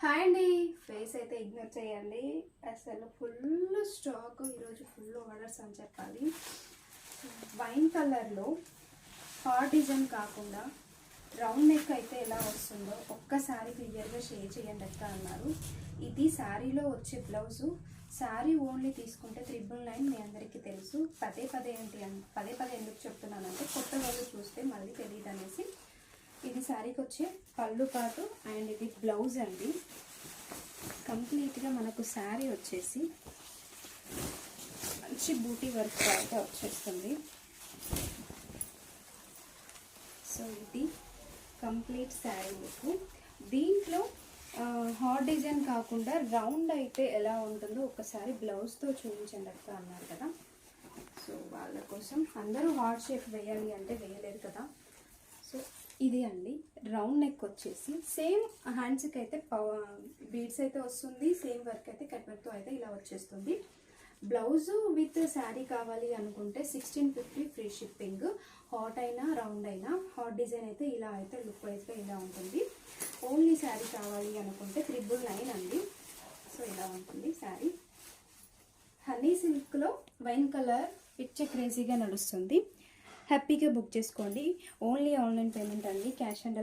Hi అండి. Face అయితే ignore చేయండి. అసలు ఫుల్ స్టాక్ ఈరోజు ఫుల్ ఆర్డర్స్ అని చెప్పాలి. వైన్ కలర్లో హార్ట్ డిజైన్ కాకుండా రౌండ్ నెక్ అయితే ఎలా వస్తుందో ఒక్కసారి క్లియర్గా షేర్ చేయండి అక్క అన్నారు. ఇది శారీలో వచ్చే బ్లౌజు. శారీ ఓన్లీ తీసుకుంటే త్రిబుల్ నైన్ మీ అందరికీ తెలుసు. పదే పదే ఏంటి అన్ పదే పదే ఎందుకు చెప్తున్నానంటే కొత్త వాళ్ళు చూస్తే మళ్ళీ తెలియదు అనేసి ఇది శారీకి వచ్చే పళ్ళు పాటు అండ్ ఇది బ్లౌజ్ అండి. కంప్లీట్గా మనకు శారీ వచ్చేసి మంచి బూటీ వర్క్ అయితే వచ్చేస్తుంది. సో ఇది కంప్లీట్ శారీ మీకు. దీంట్లో హాట్ డిజైన్ కాకుండా రౌండ్ అయితే ఎలా ఉంటుందో ఒకసారి బ్లౌజ్తో చూపించండి అక్క అన్నారు కదా. సో వాళ్ళ కోసం అందరూ హాట్ షేప్ వేయాలి అంటే వేయలేరు కదా. సో ఇది అండి. రౌండ్ నెక్ వచ్చేసి సేమ్ హ్యాండ్స్కి అయితే బీడ్స్ అయితే వస్తుంది సేమ్ వర్క్ అయితే కట్ వర్క్తో అయితే ఇలా వచ్చేస్తుంది. బ్లౌజ్ విత్ శారీ కావాలి అనుకుంటే sixteen fifty free shipping. Heart అయినా రౌండ్ అయినా హాట్ డిజైన్ అయితే ఇలా అయితే లుక్ వైజ్గా ఇలా ఉంటుంది. ఓన్లీ శారీ కావాలి అనుకుంటే త్రిబుల్ నైన్ అండి. సో ఇలా ఉంటుంది శారీ. హనీ సిల్క్లో వైన్ కలర్ పిచ్చ క్రేజీగా నడుస్తుంది. హ్యాపీగా బుక్ చేసుకోండి. ఓన్లీ ఆన్లైన్ పేమెంట్ అండి క్యాష్ అండ్